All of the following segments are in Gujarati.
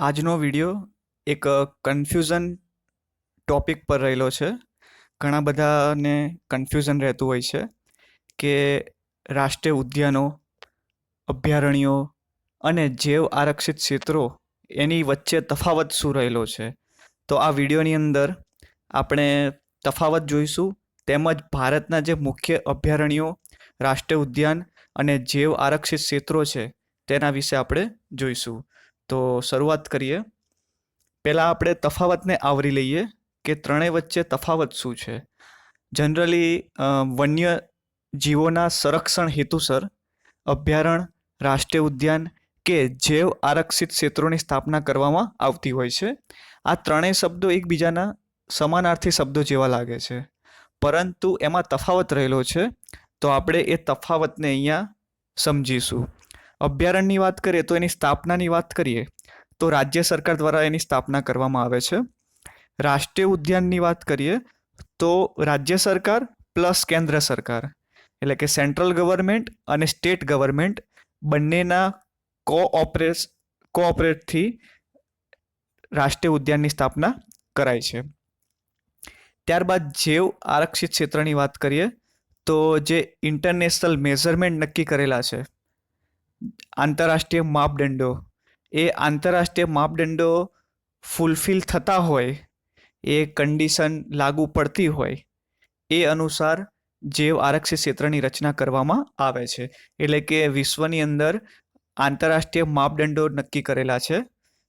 આજનો વીડિયો એક કન્ફ્યુઝન ટોપિક પર રહેલો છે. ઘણા બધાને કન્ફ્યુઝન રહેતું હોય છે કે રાષ્ટ્રીય ઉદ્યાનો, અભયારણ્યો અને જૈવ આરક્ષિત ક્ષેત્રો એની વચ્ચે તફાવત શું રહેલો છે. તો આ વિડીયોની અંદર આપણે તફાવત જોઈશું, તેમજ ભારતના જે મુખ્ય અભયારણ્યો, રાષ્ટ્રીય ઉદ્યાન અને જૈવ આરક્ષિત ક્ષેત્રો છે તેના વિશે આપણે જોઈશું. તો શરૂઆત કરીએ. પહેલાં આપણે તફાવતને આવરી લઈએ કે ત્રણેય વચ્ચે તફાવત શું છે. જનરલી વન્ય જીવોના સંરક્ષણ હેતુસર અભયારણ્ય, રાષ્ટ્રીય ઉદ્યાન કે જૈવ આરક્ષિત ક્ષેત્રોની સ્થાપના કરવામાં આવતી હોય છે. આ ત્રણેય શબ્દો એકબીજાના સમાનાર્થી શબ્દો જેવા લાગે છે. પરંતુ એમાં તફાવત રહેલો છે. તો આપણે એ તફાવતને અહીંયા સમજીશું. અભયારણ્યની વાત કરીએ તો એની સ્થાપનાની વાત કરીએ તો રાજ્ય સરકાર દ્વારા એની સ્થાપના કરવામાં આવે છે. રાષ્ટ્રીય ઉદ્યાનની વાત કરીએ તો રાજ્ય સરકાર પ્લસ કેન્દ્ર સરકાર એટલે કે સેન્ટ્રલ ગવર્મેન્ટ અને સ્ટેટ ગવર્મેન્ટ બંનેના કોઓપરેસ, કોઓપરેટથી રાષ્ટ્રીય ઉદ્યાનની સ્થાપના કરાય છે. ત્યારબાદ જેવ આરક્ષિત ક્ષેત્રની વાત કરીએ તો જે ઇન્ટરનેશનલ મેઝરમેન્ટ નક્કી કરેલા છે આંતરરાષ્ટ્રીય માપદંડો. એ આંતરરાષ્ટ્રીય માપદંડો ફૂલફિલ થતા હોય, એ કન્ડિશન લાગુ પડતી હોય, એ અનુસાર જૈવ આરક્ષિત ક્ષેત્રની રચના કરવામાં આવે છે. એટલે કે વિશ્વની અંદર આંતરરાષ્ટ્રીય માપદંડો નક્કી કરેલા છે.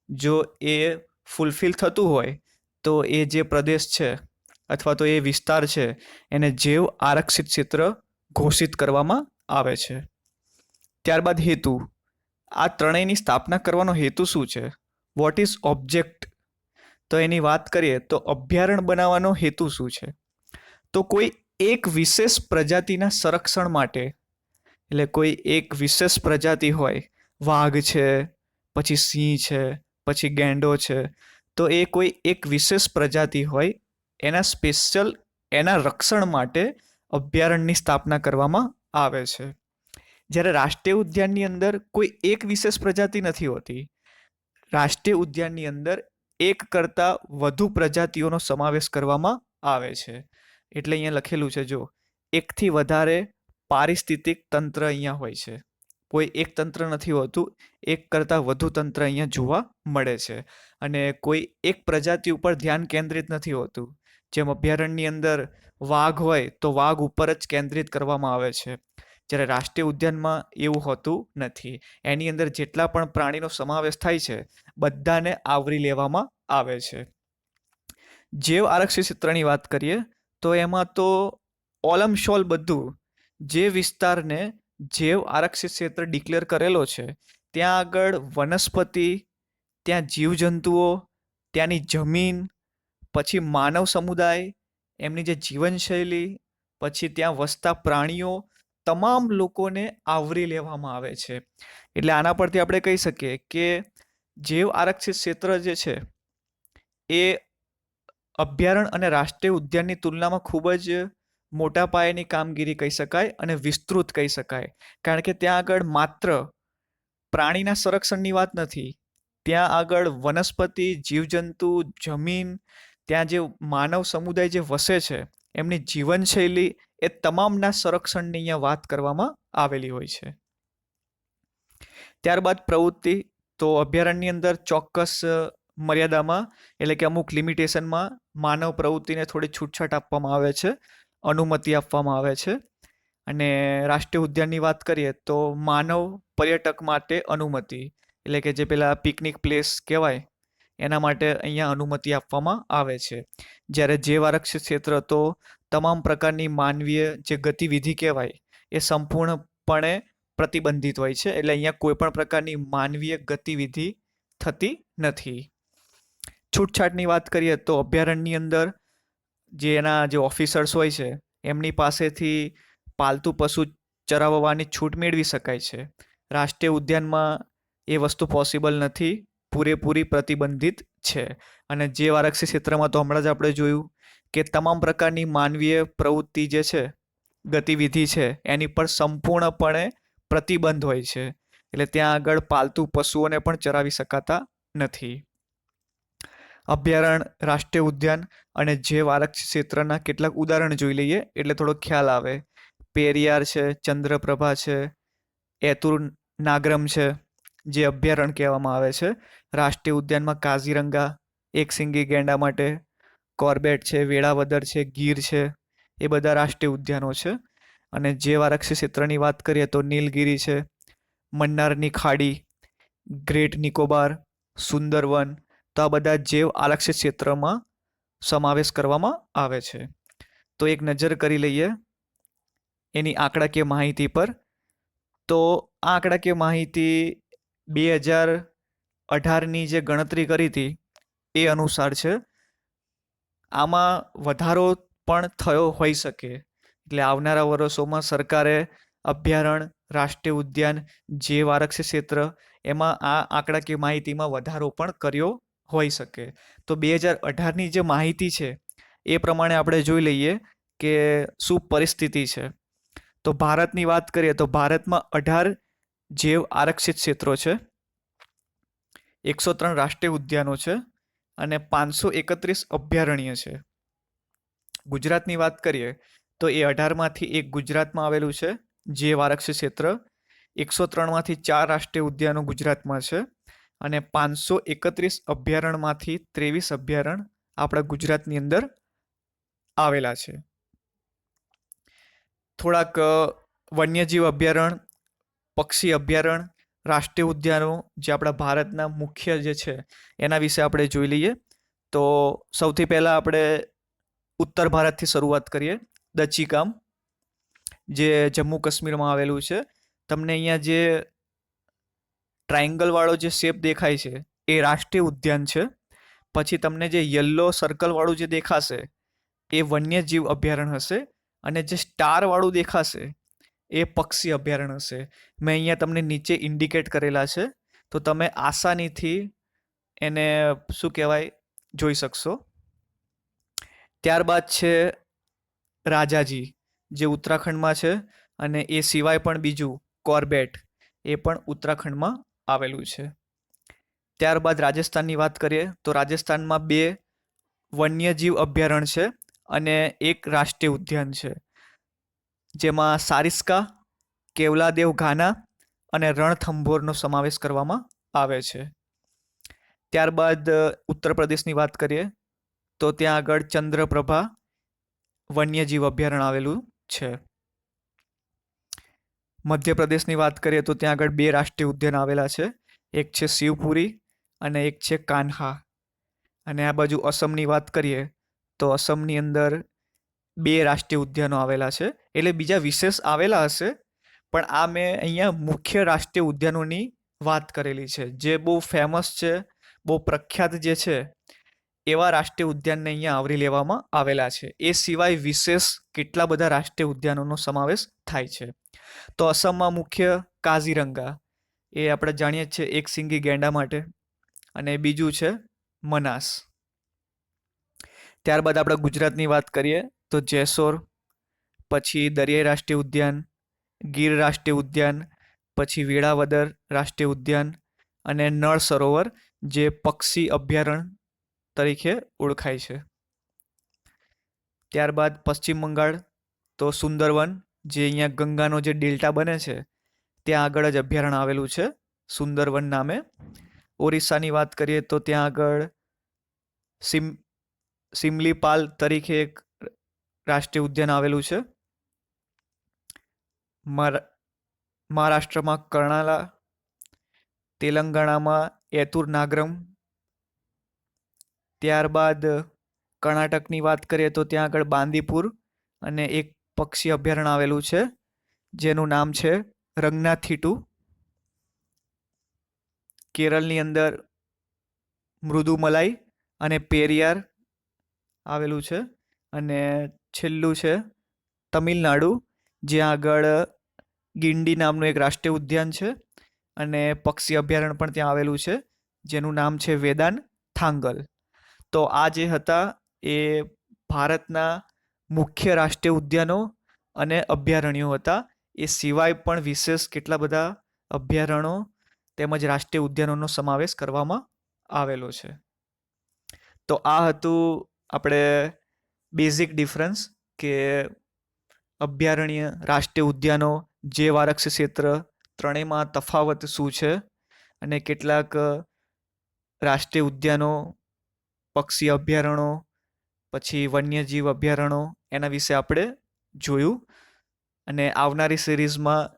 જો એ ફૂલફિલ થતું હોય, તો એ જે પ્રદેશ છે અથવા તો એ વિસ્તાર છે, એને જૈવ આરક્ષિત ક્ષેત્ર ઘોષિત કરવામાં આવે છે. ત્યારબાદ હેતુ. આ ત્રણેયની સ્થાપના કરવાનો હેતુ શું છે? વોટ ઇઝ ઓબ્જેક્ટ તો એની વાત કરીએ તો અભયારણ્ય બનાવવાનો હેતુ શું છે? તો કોઈ એક વિશેષ પ્રજાતિના સંરક્ષણ માટે, એટલે કોઈ એક વિશેષ પ્રજાતિ હોય, વાઘ છે, પછી સિંહ છે, પછી ગેંડો છે, તો એ કોઈ એક વિશેષ પ્રજાતિ હોય, એના સ્પેશિયલ એના રક્ષણ માટે અભયારણ્યની સ્થાપના કરવામાં આવે છે. જ્યારે રાષ્ટ્રીય ઉદ્યાનની અંદર કોઈ એક વિશેષ પ્રજાતિ નથી હોતી, રાષ્ટ્રીય ઉદ્યાનની અંદર એક કરતાં વધુ પ્રજાતિઓનો સમાવેશ કરવામાં આવે છે. એટલે અહીંયા લખેલું છે, જો, એકથી વધારે પારિસ્થિતિક તંત્ર અહીંયા હોય છે. કોઈ એક તંત્ર નથી હોતું, એક કરતાં વધુ તંત્ર અહીંયા જોવા મળે છે. અને કોઈ એક પ્રજાતિ ઉપર ધ્યાન કેન્દ્રિત નથી હોતું. જેમ અભયારણ્યની અંદર વાઘ હોય તો વાઘ ઉપર જ કેન્દ્રિત કરવામાં આવે છે. જ્યારે રાષ્ટ્રીય ઉદ્યાનમાં એવું હોતું નથી. એની અંદર જેટલા પણ પ્રાણીનો સમાવેશ થાય છે, બધાને આવરી લેવામાં આવે છે. જૈવ આરક્ષિત ક્ષેત્રની વાત કરીએ, તો એમાં તો ઓલમશોલ બધું, જે વિસ્તારને જૈવ આરક્ષિત ક્ષેત્ર ડિક્લેર કરેલો છે, ત્યાં આગળ વનસ્પતિ, ત્યાં જીવજંતુઓ, ત્યાંની જમીન, પછી માનવ સમુદાય, એમની જે જીવનશૈલી, પછી ત્યાં વસતા પ્રાણીઓ તમામ લોકોને આવરી લેવામાં આવે છે. એટલે આના પરથી આપણે કહી શકીએ કે જૈવ આરક્ષિત ક્ષેત્ર જે છે, એ અભયારણ્ય અને રાષ્ટ્રીય ઉદ્યાનની તુલનામાં ખૂબ જ મોટા પાયેની કામગીરી કહી શકાય અને વિસ્તૃત કહી શકાય. કારણ કે ત્યાં આગળ માત્ર પ્રાણીના સંરક્ષણની વાત નથી, ત્યાં આગળ વનસ્પતિ, જીવજંતુ, જમીન, ત્યાં જે માનવ સમુદાય જે વસે છે, એમની જીવનશૈલી એ તમામના સંરક્ષણની અહીંયા વાત કરવામાં આવેલી હોય છે. ત્યારબાદ પ્રવૃત્તિ તો અભયારણ્યની અંદર ચોક્કસ મર્યાદામાં એટલે કે અમુક લિમિટેશનમાં માનવ પ્રવૃત્તિને થોડી છૂટછાટ આપવામાં આવે છે, અનુમતિ આપવામાં આવે છે. અને રાષ્ટ્રીય ઉદ્યાનની વાત કરીએ તો માનવ પર્યટક માટે અનુમતિ એટલે કે જે પેલા પિકનિક પ્લેસ કહેવાય, એના માટે અહીંયા અનુમતિ આપવામાં આવે છે. જ્યારે જૈવ આરક્ષિત ક્ષેત્ર તો તમામ પ્રકારની માનવીય જે ગતિવિધિ કહેવાય, એ સંપૂર્ણપણે પ્રતિબંધિત હોય છે. એટલે અહીંયા કોઈ પણ પ્રકારની માનવીય ગતિવિધિ થતી નથી. છૂટછાટની વાત કરીએ તો અભયારણ્યની અંદર જે એના જે ઓફિસર્સ હોય છે, એમની પાસેથી પાલતુ પશુ ચરાવવાની છૂટ મેળવી શકાય છે. રાષ્ટ્રીય ઉદ્યાનમાં એ વસ્તુ પોસિબલ નથી. પૂરેપૂરી પ્રતિબંધિત છે. અને જે આરક્ષી ક્ષેત્રમાં તો હમણાં જ આપણે જોયું કે તમામ પ્રકારની માનવીય પ્રવૃત્તિ જે છે, ગતિવિધિ છે, એની પર સંપૂર્ણપણે પ્રતિબંધ હોય છે. એટલે ત્યાં આગળ પાલતુ પશુઓને પણ ચરાવી શકાતા નથી. અભયારણ્ય, રાષ્ટ્રીય ઉદ્યાન અને જે આરક્ષિત ક્ષેત્રના કેટલાક ઉદાહરણ જોઈ લઈએ એટલે થોડો ખ્યાલ આવે. પેરિયાર છે, ચંદ્રપ્રભા છે, એતુર નાગરમ છે, જે અભયારણ્ય કહેવામાં આવે છે. રાષ્ટ્રીય ઉદ્યાનમાં કાઝીરંગા, એકસિંગી ગેંડા માટે કોર્બેટ છે, વેળાવદર છે, ગીર છે, એ બધા રાષ્ટ્રીય ઉદ્યાનો છે. અને જૈવ આરક્ષિત ક્ષેત્રની વાત કરીએ તો નીલગિરી છે, મન્નારની ખાડી, ગ્રેટ નિકોબાર, સુંદરવન, તો આ બધા જૈવ આરક્ષિત ક્ષેત્રમાં સમાવેશ કરવામાં આવે છે. તો એક નજર કરી લઈએ એની આંકડાકીય માહિતી પર. તો આ આંકડાકીય માહિતી બે હજાર અઢારની જે ગણતરી કરી હતી, એ અનુસાર છે આમાં વધારો પણ થયો હોઈ શકે. એટલે આવનારા વર્ષોમાં સરકારે અભયારણ્ય રાષ્ટ્રીય ઉદ્યાન જૈવ આરક્ષિત ક્ષેત્ર, એમાં આ આંકડાકીય માહિતીમાં વધારો પણ કર્યો હોઈ શકે. તો બે હજાર અઢારની જે માહિતી છે, એ પ્રમાણે આપણે જોઈ લઈએ કે શું પરિસ્થિતિ છે. તો ભારતની વાત કરીએ તો ભારતમાં અઢાર જૈવ આરક્ષિત ક્ષેત્રો છે, એકસો ત્રણ રાષ્ટ્રીય ઉદ્યાનો છે અને પાંચસો એકત્રીસ અભયારણ્ય છે. ગુજરાતની વાત કરીએ, તો એ અઢારમાંથી એક ગુજરાતમાં આવેલું છે, જે આરક્ષિત ક્ષેત્ર. એકસો ત્રણમાંથી ચાર રાષ્ટ્રીય ઉદ્યાનો ગુજરાતમાં છે અને પાંચસો એકત્રીસ અભયારણ્યમાંથી ત્રેવીસ અભયારણ્ય આપણા ગુજરાતની અંદર આવેલા છે. થોડાક વન્યજીવ અભયારણ્ય, પક્ષી અભયારણ્ય રાષ્ટ્રીય ઉદ્યાનો જે આપણા ભારતના મુખ્ય જે છે, એના વિશે આપણે જોઈ લઈએ. તો સૌથી પહેલાં આપણે ઉત્તર ભારતથી શરૂઆત કરીએ. દચીકામ જે જમ્મુ કાશ્મીરમાં આવેલું છે. તમને અહીંયા જે ટ્રાયંગલવાળો જે શેપ દેખાય છે, એ રાષ્ટ્રીય ઉદ્યાન છે. પછી તમને જે યલો સર્કલવાળું જે દેખાશે, એ વન્યજીવ અભયારણ્ય હશે. અને જે સ્ટારવાળું દેખાશે એ પક્ષી અભયારણ્ય છે. મેં અહીંયા તમને નીચે ઇન્ડિકેટ કરેલા છે. તો તમે આસાનીથી એને શું કહેવાય, જોઈ શકશો. ત્યારબાદ છે રાજાજી, જે ઉત્તરાખંડમાં છે અને એ સિવાય પણ બીજું કોર્બેટ, એ પણ ઉત્તરાખંડમાં આવેલું છે. ત્યારબાદ રાજસ્થાનની વાત કરીએ, તો રાજસ્થાનમાં બે વન્યજીવ અભયારણ્ય છે અને એક રાષ્ટ્રીય ઉદ્યાન છે. જેમાં સારિસ્કા, કેવલાદેવ ઘાના અને રણથંભોરનો સમાવેશ કરવામાં આવે છે. ત્યારબાદ ઉત્તર પ્રદેશની વાત કરીએ, તો ત્યાં આગળ ચંદ્રપ્રભા વન્યજીવ અભયારણ્ય આવેલું છે. મધ્યપ્રદેશની વાત કરીએ, તો ત્યાં આગળ બે રાષ્ટ્રીય ઉદ્યાન આવેલા છે. એક છે શિવપુરી અને એક છે કાન્હા. અને આ બાજુ અસમની વાત કરીએ, તો અસમની અંદર બે રાષ્ટ્રીય ઉદ્યાનો આવેલા છે. એટલે બીજા વિશેષ આવેલા હશે, પણ આ મેં અહીંયા મુખ્ય રાષ્ટ્રીય ઉદ્યાનોની વાત કરેલી છે. જે બહુ ફેમસ છે, બહુ પ્રખ્યાત જે છે, એવા રાષ્ટ્રીય ઉદ્યાનને અહીંયા આવરી લેવામાં આવેલા છે. એ સિવાય વિશેષ કેટલા બધા રાષ્ટ્રીય ઉદ્યાનોનો સમાવેશ થાય છે. તો અસમમાં મુખ્ય કાઝીરંગા, એ આપણે જાણીએ છીએ એક સિંગી ગેંડા માટે, અને બીજું છે મનાસ. ત્યારબાદ આપણે ગુજરાતની વાત કરીએ તો જેસોર, પછી દરિયાઈ રાષ્ટ્રીય ઉદ્યાન, ગીર રાષ્ટ્રીય ઉદ્યાન, પછી વેળાવદર રાષ્ટ્રીય ઉદ્યાન અને નળ સરોવર જે પક્ષી અભયારણ્ય તરીકે ઓળખાય છે. ત્યારબાદ પશ્ચિમ બંગાળ, તો સુંદરવન, જે અહીંયા ગંગાનો જે ડેલ્ટા બને છે, ત્યાં આગળ જ અભયારણ્ય આવેલું છે, સુંદરવન નામે. ઓરિસ્સાની વાત કરીએ તો ત્યાં આગળ સિમ, સિમલીપાલ તરીકે એક રાષ્ટ્રીય ઉદ્યાન આવેલું છે. મહારા- મહારાષ્ટ્રમાં કર્ણાલા, તેલંગાણામાં એતુર નાગરમ, ત્યારબાદ કર્ણાટકની વાત કરીએ તો ત્યાં આગળ બાંદીપુર અને એક પક્ષી અભયારણ્ય આવેલું છે, જેનું નામ છે રંગનાથીટુ. કેરળની અંદર મૃદુમલાઈ અને પેરિયાર આવેલું છે અને છેલ્લું છે તમિલનાડુ, જ્યાં આગળ ગિંડી નામનું એક રાષ્ટ્રીય ઉદ્યાન છે અને પક્ષી અભયારણ્ય પણ ત્યાં આવેલું છે, જેનું નામ છે વેદાન થાંગલ. તો આ જે હતા એ ભારતના મુખ્ય રાષ્ટ્રીય ઉદ્યાનો અને અભયારણ્યો હતા. એ સિવાય પણ વિશેષ કેટલા બધા અભયારણ્યો તેમજ રાષ્ટ્રીય ઉદ્યાનોનો સમાવેશ કરવામાં આવેલો છે. તો આ હતું આપણે બેઝિક ડિફરન્સ કે અભયારણ્ય, રાષ્ટ્રીય ઉદ્યાનો, જે વારક્ષ ક્ષેત્ર ત્રણેયમાં તફાવત શું છે અને કેટલાક રાષ્ટ્રીય ઉદ્યાનો, પક્ષી અભયારણ્યો, પછી વન્યજીવ અભયારણ્યો, એના વિશે આપણે જોયું. અને આવનારી સિરીઝમાં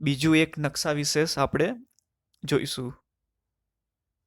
બીજું એક નકશા વિશેષ આપણે જોઈશું.